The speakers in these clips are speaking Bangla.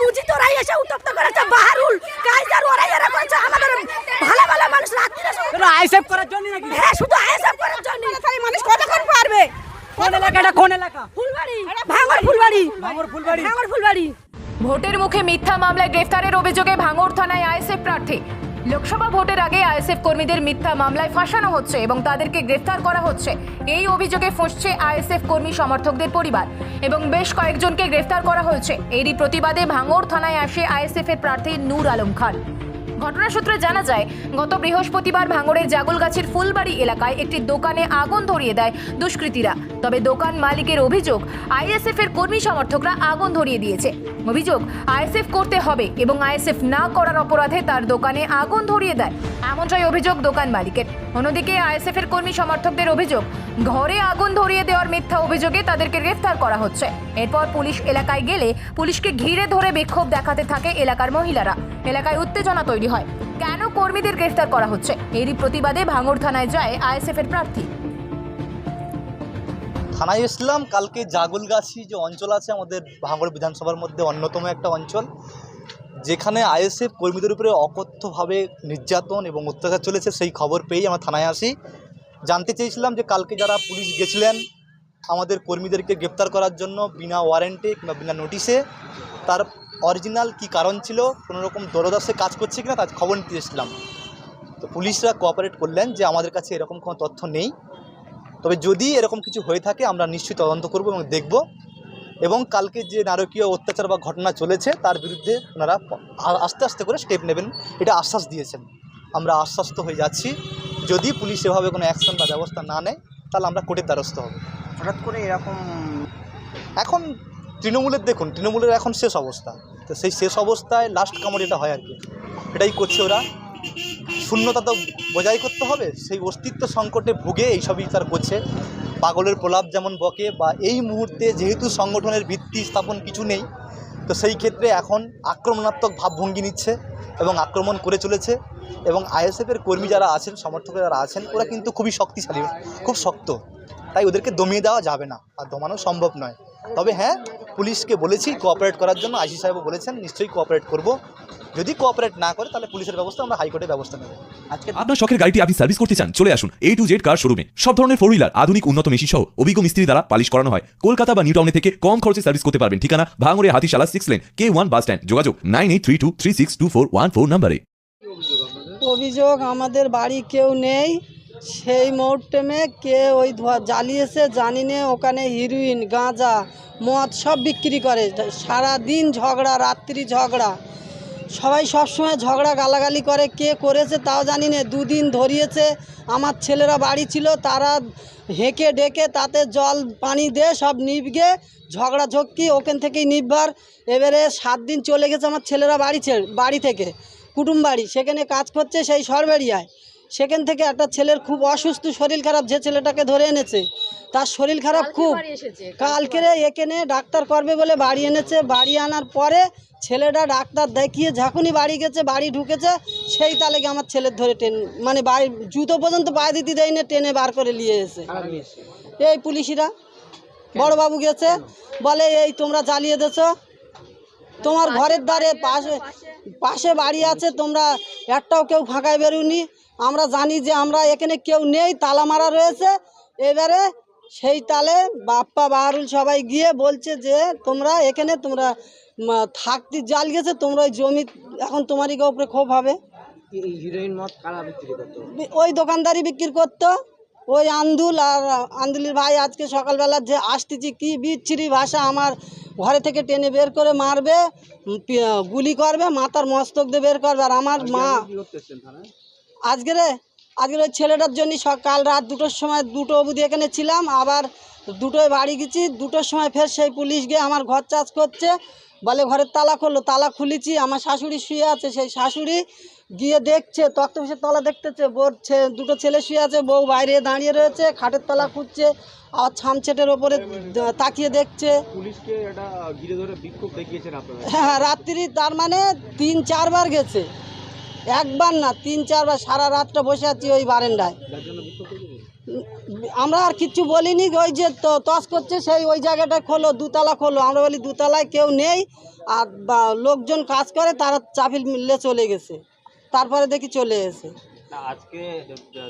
মুজি তোরাই এসে উত্তপ্ত করেছে বাহারুল। কাইজার ওরাই এরা করেছে আমাদের ভালো ভালো মানুষ আইসেপ করার জন্য নাকি? হ্যাঁ শুধু আইসেপ করার জন্য মানে তাহলে মানুষ কতক্ষণ পারবে? কোন এলাকাটা কোন এলাকা? ফুলবাড়ি। ভাঙর ফুলবাড়ি। ভাঙর ফুলবাড়ি। ভাঙর ফুলবাড়ি। ভোটের মুখে মিথ্যা মামলায় গ্রেফতারের অভিযোগে ভাঙর থানায় আইএসএফ প্রার্থী। লোকসভা ভোটের আগে আইএসএফ কর্মীদের মিথ্যা মামলায় ফাঁসানো হচ্ছে এবং তাদেরকে গ্রেফতার করা হচ্ছে। এই অভিযোগে ফুঁসছে আইএসএফ কর্মী সমর্থকদের পরিবার এবং বেশ কয়েকজনকে গ্রেফতার করা হয়েছে। এরই প্রতিবাদে ভাঙড় থানায় আসে আইএসএফ এর প্রার্থী নূর আলম খান। ঘটনা সূত্রে জানা যায়, গত বৃহস্পতিবার ভাঙড়ের জাগলগাছির ফুলবাড়ি এলাকায় একটি দোকানে আগুন ধরিয়ে দেয় দুষ্কৃতীরা। তবে দোকান মালিকের অভিযোগ, আইএসএফ এর কর্মী সমর্থকরা আগুন ধরিয়ে দিয়েছে। অভিযোগ, আইএসএফ করতে হবে এবং আইএসএফ না করার অপরাধে তার দোকানে আগুন ধরিয়ে দেয়। এমনটাই অভিযোগ দোকান মালিকের। অন্যদিকে আইএসএফ এর কর্মী সমর্থকদের অভিযোগ, ঘরে আগুন ধরিয়ে দেওয়ার মিথ্যা অভিযোগে তাদেরকে গ্রেফতার করা হচ্ছে। এরপর পুলিশ এলাকায় গেলে পুলিশকে ঘিরে ধরে বিক্ষোভ দেখাতে থাকে এলাকার মহিলারা। এলাকায় উত্তেজনা তৈরি হয়। কেন কর্মীদের গ্রেফতার করা হচ্ছে? এরই প্রতিবাদে ভাঙড় থানায় যায় আইএসএফ এর প্রার্থী। থানায় এসলাম কালকে জাগলগাছি যে অঞ্চল আছে আমাদের ভাঙড় বিধানসভার মধ্যে অন্যতম একটা অঞ্চল, যেখানে আইএসএফ কর্মীদের উপরে অকথ্যভাবে নির্যাতন এবং অত্যাচার চলেছে, সেই খবর পেয়েই আমরা থানায় আসি। জানতে চেয়েছিলাম যে কালকে যারা পুলিশ গেছিলেন, আমাদের কর্মীদেরকে গ্রেপ্তার করার জন্য বিনা ওয়ারেন্টে কিংবা বিনা নোটিশে, তার অরিজিনাল কি কারণ ছিল? কোনো রকম দরদাসে কাজ করছে কিনা তার খবর নিতে এসেছিলাম। তো পুলিশরা কোঅপারেট করলেন যে আমাদের কাছে এরকম কোনো তথ্য নেই। তবে যদি এরকম কিছু হয়ে থাকে আমরা নিশ্চয়ই তদন্ত করব এবং দেখব। এবং কালকে যে নারকীয় অত্যাচার বা ঘটনা চলেছে তার বিরুদ্ধে ওনারা আস্তে আস্তে করে স্টেপ নেবেন। এটা আশ্বাস দিয়েছেন। আমরা আশ্বস্ত হয়ে যাচ্ছি। যদি পুলিশ এভাবে কোনো অ্যাকশন বা ব্যবস্থা না নেয় তাহলে আমরা কোর্টের দ্বারস্থ হব। হঠাৎ করে এরকম এখন তৃণমূলের দেখুন তৃণমূলের এখন শেষ অবস্থা। তো সেই শেষ অবস্থায় লাস্ট কামড় এটা হয় আর কি। এটাই করছে ওরা। শূন্যতা তো বজায় করতে হবে, সেই অস্তিত্ব সংকটে ভুগে এইসবই তার করছে। পাগলের প্রলাপ যেমন বকে বা এই মুহূর্তে যেহেতু সংগঠনের ভিত্তি স্থাপন কিছু নেই, তো সেই ক্ষেত্রে এখন আক্রমণাত্মক ভাবভঙ্গি নিচ্ছে এবং আক্রমণ করে চলেছে এবং আইএসএফের কর্মী যারা আছেন সমর্থক যারা আছেন, ওরা কিন্তু খুবই শক্তিশালী, খুব শক্ত। তাই ওদেরকে দমিয়ে দেওয়া যাবে না, আর দমানো সম্ভব নয়। তবে হ্যাঁ পুলিশকে বলেছি কোঅপারেট করার জন্য আইসি সাহেবও বলেছেন নিশ্চয়ই কোঅপারেট করব। যদি কোঅপারেট না করে তাহলে পুলিশের ব্যবস্থা আমরা হাইকোর্টের ব্যবস্থা নেব। আজকে আপনার শখের গাড়িটি আপনি সার্ভিস করতে চান চলে আসুন এ টু জেড কার শোরুমে সব ধরনের ফোর হুইলার আধুনিক উন্নত মেশিন সহ অভিজ্ঞ মিস্ত্রি দ্বারা পালিশ করানো হয়। কলকাতা বা নিউ টাউনে থেকে কম খরচে সার্ভিস করতে পারবেন। ঠিকানা ভাঙড়ে Hatishala six lane K one bus stand যোগাযোগ nine eight three two three six two four one four নাম্বারে অভিযোগ আমাদের বাড়ি কেউ নেই। সেই মোটমে কে ওই জ্বালিয়েছে জানি না ওখানে হিরোইন, গাঁজা, মদ সব বিক্রি করে। সারা দিন ঝগড়া, রাত্রি ঝগড়া। সবাই সবসময় ঝগড়া গালাগালি করে, কে করেছে তাও জানি না দুদিন ধরিয়েছে, আমার ছেলেরা বাড়ি ছিল, তারা হেঁকে ডেকে তাতে জল, পানি দিয়ে সব নিবগে ঝগড়া ঝক্কি ওখান থেকেই নিববার এবারে সাত দিন চলে গেছে আমার ছেলেরা বাড়ি বাড়ি থেকে। কুটুম বাড়ি, সেখানে কাজ করছে সেই সরবেরিয়ায় সেখান থেকে একটা ছেলের খুব অসুস্থ শরীর খারাপ যে ছেলেটাকে ধরে এনেছে তার শরীর খারাপ খুব। কালকেরে এখানে ডাক্তার করবে বলে বাড়ি এনেছে বাড়ি আনার পরে ছেলেটা ডাক্তার দেখিয়ে যখনই বাড়ি গেছে বাড়ি ঢুকেছে সেই তালেকে আমার ছেলের ধরে টেন মানে বাড়ি জুতো পর্যন্ত পায়ে দিতে দেয় না টেনে বার করে নিয়ে এসে। এই পুলিশিরা। বড়বাবু গেছে বলে এই তোমরা জ্বালিয়ে দেছো তোমার ঘরের দ্বারে পাশে পাশে। বাড়ি আছে তোমরা একটাও কেউ ফাঁকায় বেরোনি আমরা জানি যে আমরা এখানে কেউ নেই তালা মারা রয়েছে। এবারে সেই তালে বাপ্পা বাহারুল সবাই গিয়ে বলছে যে তোমরা এখানে তোমরা থাকতে জাল গেছে তোমরা ওই জমি এখন তোমারই উপরে ক্ষোভ হবে। হিরোইন মদ কারা বিক্রি করতো? ওই দোকানদারি বিক্রি করতো। ওই আন্দুল আর আন্দুলির ভাই আজকে সকালবেলা যে আসতেছি কি বিচ্ছিরি ভাষা আমার ঘরে থেকে টেনে বের করে মারবে গুলি করবে মাথার মস্তক দিয়ে বের করবে আর আমার মা কি করতে এসছেন থানায় আজকে রে আজকের ওই ছেলেটার জন্য সকাল রাত দুটোর সময় দুটো অবধি এখানে ছিলাম আবার দুটোয় বাড়ি গেছি দুটোর সময় ফের সেই পুলিশ গিয়ে আমার ঘর চাষ করছে বলে ঘরের তালা খুললো তালা খুলেছি আমার শাশুড়ি শুয়ে আছে সেই শাশুড়ি গিয়ে দেখছে তক্ত পিসের তলা দেখতেছে বোর ছে- দুটো ছেলে শুয়ে আছে বউ বাইরে দাঁড়িয়ে রয়েছে খাটের তলা খুঁজছে আর ছামছেটের ওপরে তাকিয়ে দেখছে। হ্যাঁ রাত্রি তার মানে তিন চারবার গেছে। একবার না তিন চারবার সারা রাতটা বসে আছি ওই বারেন্ডায় আমরা আর কিচ্ছু বলিনি ওই যে ত- তস করছে সেই ওই জায়গাটা খোলো দুতলা খোলো। আমরা বলি দুতলায় কেউ নেই আর লোকজন কাজ করে তারা চাপিল মিললে চলে গেছে। তারপরে দেখি চলে এসে না আজকে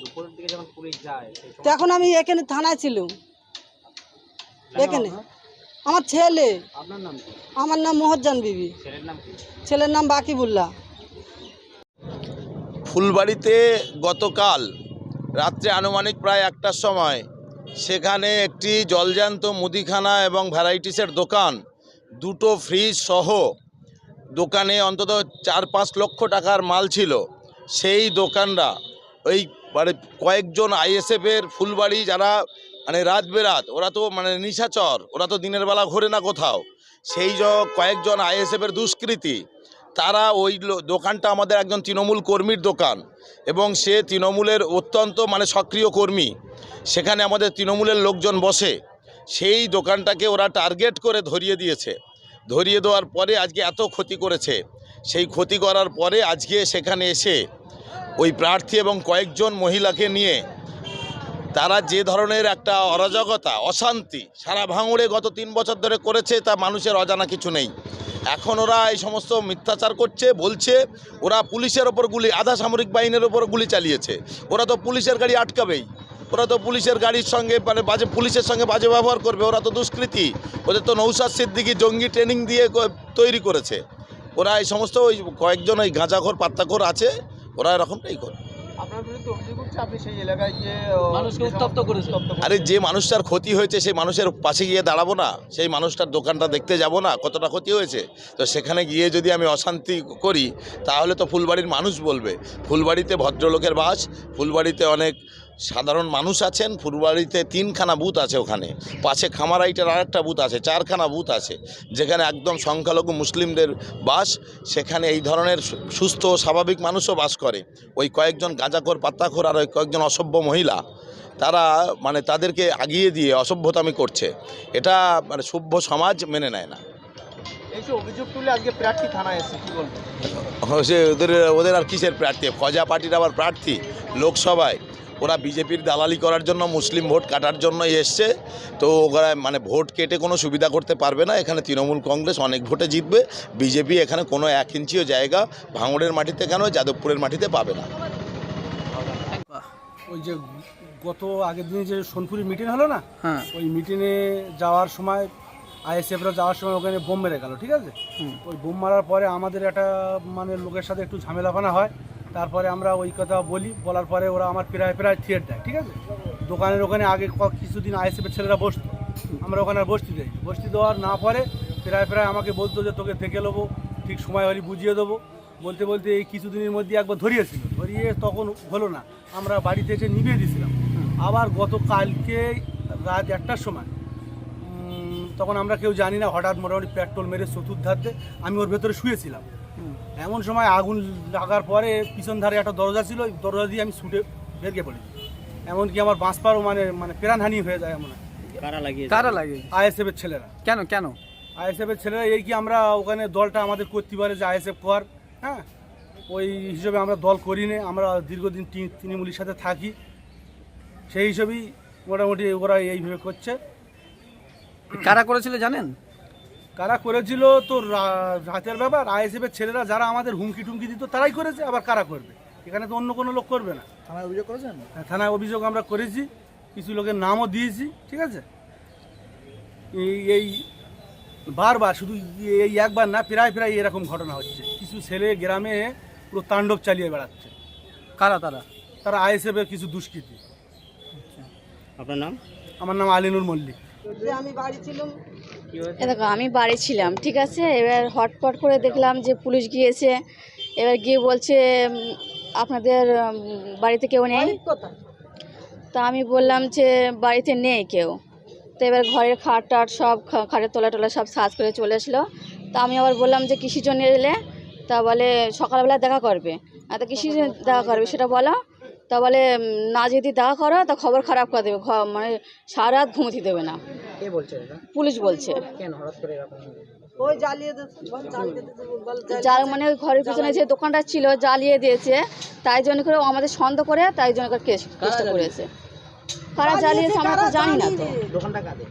দুপুরের দিকে যখন পুলিশ যায় সেই তো এখন আমি এখানে থানায় ছিলাম। এখানে। আমার ছেলে। আমার নাম মোহজ্জান বিবি। ছেলের নাম কি? ছেলের নাম বাকিবুল্লাহ। ফুলবাড়িতে গতকাল রাত্রে আনুমানিক প্রায় একটার সময় সেখানে একটি জলজান্ত মুদিখানা এবং ভ্যারাইটিসের দোকান, দুটো ফ্রিজ সহ দোকানে অন্তত চার পাঁচ লক্ষ টাকার মাল ছিল। সেই দোকানরা ওই মানে কয়েকজন আইএসএফের ফুলবাড়ি যারা মানে রাত বেরাত, ওরা তো মানে নিশাচর, ওরা তো দিনের বেলা ঘোরে না কোথাও। সেই কয়েকজন আইএসএফের দুষ্কৃতী তারা ওই দোকানটা আমাদের একজন তৃণমূল কর্মীর দোকান এবং সে তৃণমূলের অত্যন্ত মানে সক্রিয় কর্মী। সেখানে আমাদের তৃণমূলের লোকজন বসে সেই দোকানটাকে ওরা টার্গেট করে ধরিয়ে দিয়েছে। ধরিয়ে দেওয়ার পরে আজকে এত ক্ষতি করেছে। সেই ক্ষতি করার পরে আজকে সেখানে এসে ওই প্রার্থী এবং কয়েকজন মহিলাকে নিয়ে তারা যে ধরনের একটা অরাজকতা, অশান্তি সারা ভাঙড়ে গত তিন বছর ধরে করেছে, তা মানুষের অজানা কিছু নেই। এখন ওরা এই সমস্ত মিথ্যাচার করছে, বলছে, ওরা পুলিশের ওপর গুলি, আধা সামরিক বাহিনীর ওপর গুলি চালিয়েছে। ওরা তো পুলিশের গাড়ি আটকাবেই। ওরা তো পুলিশের গাড়ির সঙ্গে মানে বাজে, পুলিশের সঙ্গে বাজে ব্যবহার করবে। ওরা তো দুষ্কৃতী। ওদের তো নৌসাদ সিদ্দিকি জঙ্গি ট্রেনিং দিয়ে তৈরি করেছে। ওরা এই সমস্ত ওই কয়েকজন ওই গাঁজাখোর, পাত্তাখোর আছে। ওরা এরকমটাই করে আপনার বিরুদ্ধে অভিযোগ হচ্ছে আপনি সেই এলাকায় গিয়ে মানুষকে উত্তপ্ত করেছে। আরে যে মানুষটার ক্ষতি হয়েছে সেই মানুষের পাশে গিয়ে দাঁড়াবো না। সেই মানুষটার দোকানটা দেখতে যাব না কতটা ক্ষতি হয়েছে? তো সেখানে গিয়ে যদি আমি অশান্তি করি তাহলে তো ফুলবাড়ির মানুষ বলবে। ফুলবাড়িতে ভদ্রলোকের বাস ফুলবাড়িতে অনেক সাধারণ মানুষ আছেন ফুলবাড়িতে তিনখানা বুথ আছে ওখানে। পাশে খামারাইটের আরেকটা বুথ আছে চারখানা বুথ আছে যেখানে একদম সংখ্যালঘু মুসলিমদের বাস সেখানে এই ধরনের সুস্থ স্বাভাবিক মানুষও বাস করে। ওই কয়েকজন গাঁজাখোর পাত্তাখোর আর ওই কয়েকজন অসভ্য মহিলা তারা মানে তাদেরকে আগিয়ে দিয়ে অসভ্যতামি করছে। এটা মানে সভ্য সমাজ মেনে নেয় না। ওদের ওদের আর কিসের প্রার্থী? ফজা পার্টির আবার প্রার্থী লোকসভায়। ওরা বিজেপির দালালি করার জন্য মুসলিম ভোট কাটার জন্য এসছে। তো ওরা মানে ভোট কেটে কোনো সুবিধা করতে পারবে না। এখানে তৃণমূল কংগ্রেস অনেক ভোটে জিতবে। বিজেপি এখানে কোনো এক ইঞ্চিও জায়গা ভাঙড়ের মাটিতে কেন যাদবপুরের মাটিতে পাবে না। ওই যে গত আগের দিনে যে সোনপুরি মিটিং হলো না? হ্যাঁ। ওই মিটিংয়ে যাওয়ার সময় আইএসএফরা যাওয়ার সময় ওখানে বোম মেরে গেল ঠিক আছে? ওই বোম মারার পরে আমাদের একটা মানে লোকের সাথে একটু ঝামেলাফানা হয়। তারপরে আমরা ওই কথা বলি, বলার পরে ওরা আমার প্রায় প্রায় থিয়েট দেয়, ঠিক আছে? দোকানের ওখানে আগে কিছুদিন আইএসএফের ছেলেরা বসতো, আমরা ওখানে বসতে যাই বসতে দেওয়ার না পরে প্রায় প্রায় আমাকে বলতো যে তোকে দেখে নেব, ঠিক সময় হলে বুঝিয়ে দেবো। বলতে বলতে এই কিছুদিনের মধ্যে একবার ধরিয়েছিল। ধরিয়ে তখন হলো না, আমরা বাড়িতে এসে নিভিয়ে দিয়েছিলাম। আবার গতকালকে রাত একটার সময় তখন আমরা কেউ জানি না, হঠাৎ মোটামুটি পেট্রোল মেরে চতুর্ধাতে আমি ওর ভেতরে শুয়েছিলাম। এমন সময় আগুন লাগার পরে পিছন ধারে একটা দরজা ছিল ওই দরজা দিয়ে আমি ছুটে বেরকে পড়েছি। এমনকি আমার বাঁশপাড়ও মানে মানে প্রাণহানি হয়ে যায় এমন। কারা লাগিয়েছে? কারা লাগে আইএসএফের ছেলেরা। কেন কেন? আইএসএফের ছেলেরা এই কি আমরা ওখানে দলটা আমাদের করতে পারে যে আইএসএফ কর? হ্যাঁ? ওই হিসেবে আমরা দল করি না আমরা দীর্ঘদিন তৃণমূলের সাথে থাকি। সেই হিসেবেই মোটামুটি ওরা এইভাবে করছে। কারা করেছিল জানেন? কারা করেছিল? তো রা- রাতের ব্যাপার আইএসএফের ছেলেরা যারা আমাদের হুমকি টুমকি দিত তারাই করেছে আবার কারা করবে? এখানে তো অন্য কোনো লোক করবে না। থানায় অভিযোগ করেছেন? হ্যাঁ, থানায় অভিযোগ আমরা করেছি কিছু লোকের নামও দিয়েছি ঠিক আছে? এই এই বারবার শুধু এই একবার না প্রায় প্রায় এরকম ঘটনা হচ্ছে। কিছু ছেলে গ্রামে পুরো তাণ্ডব চালিয়ে বেড়াচ্ছে। কারা তারা? তারা আইএসএফের কিছু দুষ্কৃতি। আপনার নাম? আমার নাম আলিনুর মল্লিক। যে আমি বাড়ি ছিলাম দেখো আমি বাড়ি ছিলাম ঠিক আছে? এবার হটপট করে দেখলাম যে পুলিশ গিয়েছে। এবার গিয়ে বলছে আপনাদের বাড়িতে কেউ নেই? তা আমি বললাম যে বাড়িতে নেই কেউ। তো এবার ঘরের খাট টাট সব খাটের তলা টলা সব সাজ করে চলে এসলো। তা আমি আবার বললাম যে কিসের জন্য এলে? তা বলে সকালবেলা দেখা করবে। আর তা জন্য দেখা করবে সেটা বলো। তা বলে না যদি দেখা করো তা খবর খারাপ করে দেবে। মানে সারা রাত ঘুমোতে দেবে না। বলছে এটা? পুলিশ বলছে। কেন? হঠাৎ করে এরকম যার মানে ওই ঘরের পিছনে যে দোকানটা ছিল জ্বালিয়ে দিয়েছে। তাই জন্য করে আমাদের সন্দেহ করে তাই জন্য করে কেস কেসটা করেছে। কারা জ্বালিয়েছে আমরা তো জানি না তো। দোকানটা কাদের?